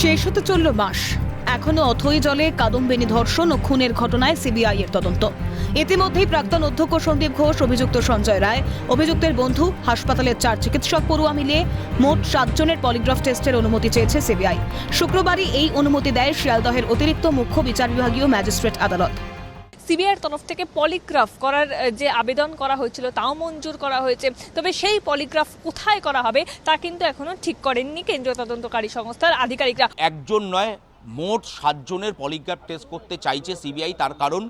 শেষ হতে চলল মাস। এখনও অথই জলে কাদম্বিনী ধর্ষণ ও খুনের ঘটনায় সিবিআই এর তদন্ত। ইতিমধ্যেই প্রাক্তন অধ্যক্ষ সন্দীপ ঘোষ, অভিযুক্ত সঞ্জয় রায়, অভিযুক্তের বন্ধু, হাসপাতালের চার চিকিৎসক পড়ুয়া মিলিয়ে মোট সাতজনের পলিগ্রাফ টেস্টের অনুমতি চেয়েছে সিবিআই। শুক্রবারই এই অনুমতি দেয় শিয়ালদহের অতিরিক্ত মুখ্য বিচার বিভাগীয় ম্যাজিস্ট্রেট আদালত। সিবিআইয়ের তরফ থেকে পলিগ্রাফ করার যে আবেদন করা হয়েছিল তাও মঞ্জুর করা হয়েছে। তবে সেই পলিগ্রাফ কোথায় করা হবে তা কিন্তু এখনও ঠিক করেননি কেন্দ্রীয় তদন্তকারী সংস্থার আধিকারিকরা। একজন নয়, মোট সাতজনের পলিগ্রাফ টেস্ট করতে চাইছে সিবিআই, তার কারণ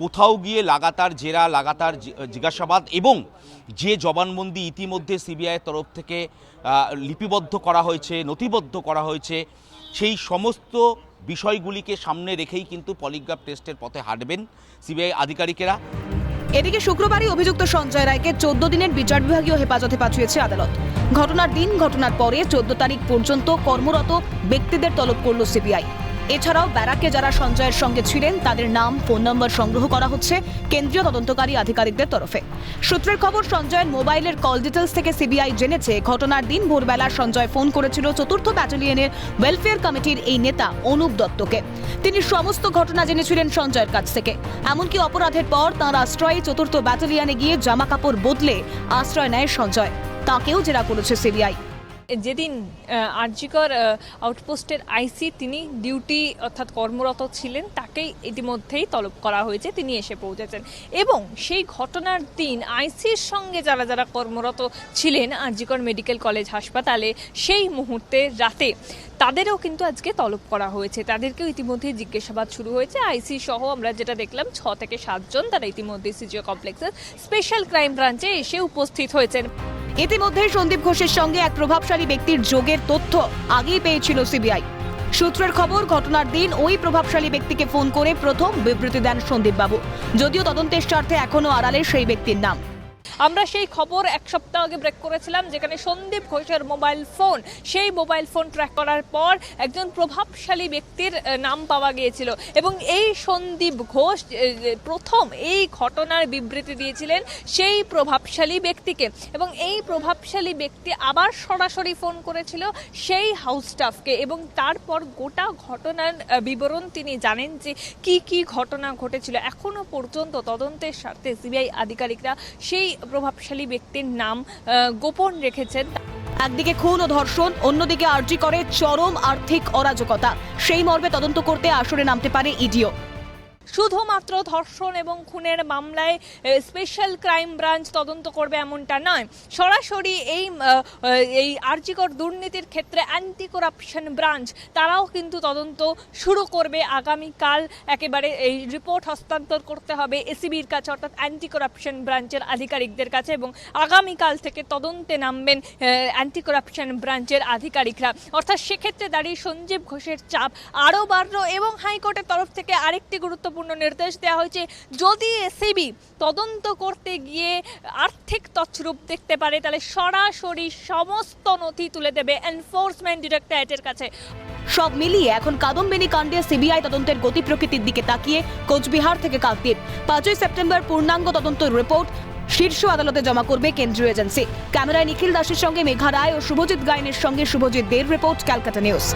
কোথাও গিয়ে লাগাতার জেরা, লাগাতার জিজ্ঞাসাবাদ এবং যে জবানবন্দি ইতিমধ্যে সিবিআইয়ের তরফ থেকে লিপিবদ্ধ করা হয়েছে, নথিবদ্ধ করা হয়েছে, সেই সমস্ত বিষয়গুলিকে সামনে রেখেই কিন্তু পলিগ্রাফ টেস্টের পথে হাঁটবেন সিবিআই আধিকারিকেরা। এদিকে শুক্রবারই অভিযুক্ত সঞ্জয় রায়কে চোদ্দ দিনের বিচার বিভাগীয় হেফাজতে পাঠিয়েছে আদালত। ঘটনার দিন, ঘটনার পরে চোদ্দ তারিখ পর্যন্ত কর্মরত ব্যক্তিদের তলব করল সিবিআই। এছাড়াও ব্যারাকে যারা সঞ্জয়ের সঙ্গে ছিলেন, তাদের নাম, ফোন নম্বর সংগ্রহ করা হচ্ছে কেন্দ্রীয় তদন্তকারী আধিকারিকদের তরফে। সূত্রের খবর, সঞ্জয়ের মোবাইলের কল ডিটেলস থেকে সিবিআই জেনেছে, ঘটনার দিন ভোরবেলা সঞ্জয় ফোন করেছিল চতুর্থ ব্যাটালিয়নের ওয়েলফেয়ার কমিটির এই নেতা অনুপ দত্তকে। তিনি সমস্ত ঘটনা জেনেছিলেন সঞ্জয়ের কাছ থেকে। এমনকি অপরাধের পর তাঁর আশ্রয়ে চতুর্থ ব্যাটালিয়নে গিয়ে জামা কাপড় বদলে আশ্রয় নেয় সঞ্জয়। তাকেও জেরা করেছে সিবিআই। যেদিন আরজিকর আউটপোস্টের আইসি তিনি ডিউটি অর্থাৎ কর্মরত ছিলেন, তাকেই ইতিমধ্যেই তলব করা হয়েছে, তিনি এসে পৌঁছেছেন। এবং সেই ঘটনার দিন আইসির সঙ্গে যারা যারা কর্মরত ছিলেন, আরজিকর মেডিকেল কলেজ হাসপাতালে, সেই মুহূর্তে, রাতে তাদেরও কিন্তু আজকে তলব করা হয়েছে। তাদেরকেও ইতিমধ্যে জিজ্ঞাসাবাদ শুরু হয়েছে। আইসি সহ আমরা যেটা দেখলাম, ছ থেকে সাতজন তারা ইতিমধ্যে সিজিও কমপ্লেক্সের স্পেশাল ক্রাইম ব্রাঞ্চে এসে উপস্থিত হয়েছেন। ইতিমধ্যে সন্দীপ ঘোষের সঙ্গে এক প্রভাবশালী ব্যক্তির যোগের তথ্য আগেই পেয়েছিল সিবিআই। সূত্রের খবর, ঘটনার দিন ওই প্রভাবশালী ব্যক্তিকে ফোন করে প্রথম বিবৃতি দেন সন্দীপবাবু। যদিও তদন্তের স্বার্থে এখনও আড়ালে সেই ব্যক্তির নাম। আমরা সেই খবর এক সপ্তাহ আগে ব্রেক করেছিলাম, যেখানে সন্দীপ ঘোষের মোবাইল ফোন সেই মোবাইল ফোন ট্র্যাক করার পর একজন প্রভাবশালী ব্যক্তির নাম পাওয়া গিয়েছিল। এবং এই সন্দীপ ঘোষ প্রথম এই ঘটনার বিবৃতি দিয়েছিলেন সেই প্রভাবশালী ব্যক্তিকে। এবং এই প্রভাবশালী ব্যক্তি আবার সরাসরি ফোন করেছিল সেই হাউস স্টাফকে এবং তারপর গোটা ঘটনার বিবরণ তিনি জানেন যে কি কি ঘটনা ঘটেছিল। এখনও পর্যন্ত তদন্তের স্বার্থে সিবিআই আধিকারিকরা সেই প্রভাবশালী ব্যক্তির নাম গোপন রেখেছেন। একদিকে খুন ও ধর্ষণ, অন্যদিকে আর্জি করে চরম আর্থিক অরাজকতা। সেই মর্মে তদন্ত করতে আসরে নামতে পারে ইডিও। শুধুমাত্র ধর্ষণ এবং খুনের মামলায় স্পেশাল ক্রাইম ব্রাঞ্চ তদন্ত করবে এমনটা নয়। সরাসরি এই এই আর্জিকর দুর্নীতির ক্ষেত্রে অ্যান্টি করাপশন ব্রাঞ্চ তারাও কিন্তু তদন্ত শুরু করবে আগামীকাল। একেবারে এই রিপোর্ট হস্তান্তর করতে হবে এসিবির কাছে, অর্থাৎ অ্যান্টি করাপশন ব্রাঞ্চের আধিকারিকদের কাছে এবং আগামীকাল থেকে তদন্তে নামবেন অ্যান্টি করাপশন ব্রাঞ্চের আধিকারিকরা। অর্থাৎ সেক্ষেত্রে দাঁড়িয়ে সঞ্জীব ঘোষের চাপ আরও বাড়লো এবং হাইকোর্টের তরফ থেকে আরেকটি গুরুত্বপূর্ণ নির্দেশ দেওয়া হয়েছে। যদি এসিবি তদন্ত করতে গিয়ে আর্থিক তছরূপ দেখতে পারে, তাহলে সরাসরি সমস্ত নথি তুলে দেবে এনফোর্সমেন্ট ডিরেক্টরেটের কাছে। সব মিলিয়ে এখন কাদম্বিনী কাণ্ডে সিবিআই তদন্তের গতি প্রকৃতির দিকে তাকিয়ে কোচবিহার থেকে কাকদ্বীপ। পাঁচই সেপ্টেম্বর পূর্ণাঙ্গ তদন্ত রিপোর্ট শীর্ষ আদালতে জমা করবে কেন্দ্রীয় এজেন্সি। ক্যামেরায় নিখিল দাসের সঙ্গে মেঘা রায় ও শুভজিৎ গাইনের সঙ্গে শুভজিৎ দের রিপোর্ট ক্যালকাটা নিউজ।